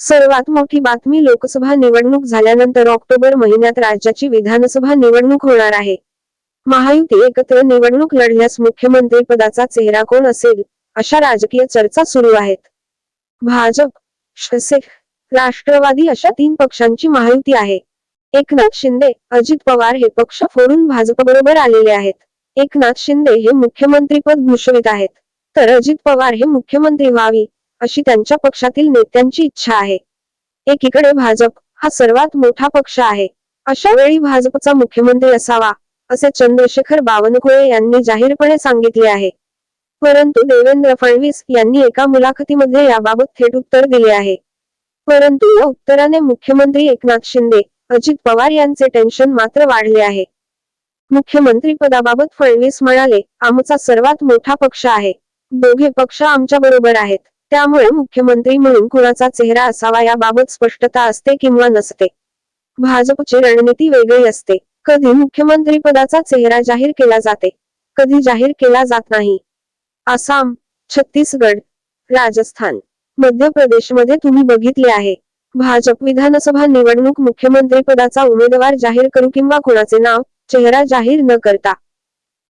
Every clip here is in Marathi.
सर्वात मोठी बातमी लोकसभा निवडणूक झाल्यानंतर ऑक्टोबर महिन्यात राज्याची विधानसभा निवडणूक होणार आहे. महायुती एकत्र निवडणूक लढल्यास मुख्यमंत्री पदाचा चेहरा कोण असेल अशा राजकीय चर्चा सुरू आहेत. भाजप शिवसेना राष्ट्रवादी अशा तीन पक्षांची महायुती आहे. एकनाथ शिंदे अजित पवार हे पक्ष फोडून भाजपबरोबर आलेले आहेत. एकनाथ शिंदे हे मुख्यमंत्रीपद भूषवित आहेत. तर अजित पवार हे मुख्यमंत्री व्हावी अशी त्यांच्या पक्षातील नेत्यांची इच्छा आहे. एकीकडे भाजप हा सर्वात मोठा पक्ष आहे. अशा वेळी भाजपचा मुख्यमंत्री असावा असे चंद्रशेखर बावनकुळे यांनी जाहीरपणे सांगितले आहे. परंतु देवेंद्र फडणवीस यांनी एका मुलाखतीमध्ये याबाबत थेट उत्तर दिले आहे. परंतु या उत्तराने मुख्यमंत्री एकनाथ शिंदे अजित पवार यांचे टेन्शन मात्र वाढले आहे. मुख्यमंत्री पदाबाबत फडणवीस म्हणाले आमचा सर्वात मोठा पक्ष आहे. दोघे पक्ष आमच्या बरोबर आहेत. त्यामुळे मुख्यमंत्री म्हणून कुणाचा चेहरा असावा याबाबत स्पष्टता असते किंवा नसते. भाजपची रणनीती वेगळी असते. कधी मुख्यमंत्री पदाचा चेहरा जाहीर केला जाते कधी जाहीर केला जात नाही. आसाम छत्तीसगड राजस्थान मध्य प्रदेशमध्ये तुम्ही बघितले आहे. भाजप विधानसभा निवडणूक मुख्यमंत्री पदाचा उमेदवार जाहीर करू किंवा कुणाचे नाव चेहरा जाहीर न करता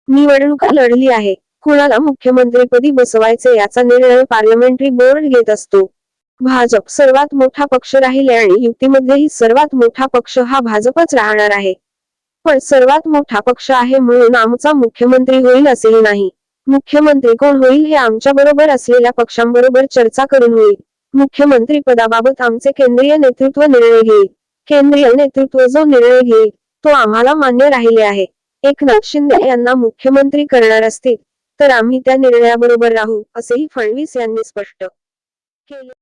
निवडणुका लढली आहे. कुणाला मुख्यमंत्रीपदी बसवायचे याचा निर्णय पार्लमेंटरी बोर्ड घेत असतो. भाजप सर्वात मोठा पक्ष राहिले आणि युतीमध्येही सर्वात मोठा पक्ष हा भाजपच राहणार आहे. पण सर्वात मोठा पक्ष आहे म्हणून आमचा मुख्यमंत्री होईल असेही नाही. मुख्यमंत्री कोण होईल हे आमच्या बरोबर असलेल्या पक्षांबरोबर चर्चा करून होईल. मुख्यमंत्री पदाबाबत आमचे केंद्रीय नेतृत्व निर्णय घेईल. केंद्रीय नेतृत्व जो निर्णय घेईल तो आम्हाला मान्य राहिले आहे. एकनाथ शिंदे यांना मुख्यमंत्री करणार असतील. तर आम्ही त्या निर्णयाबरोबर राहू असेही फडणवीस यांनी स्पष्ट केले.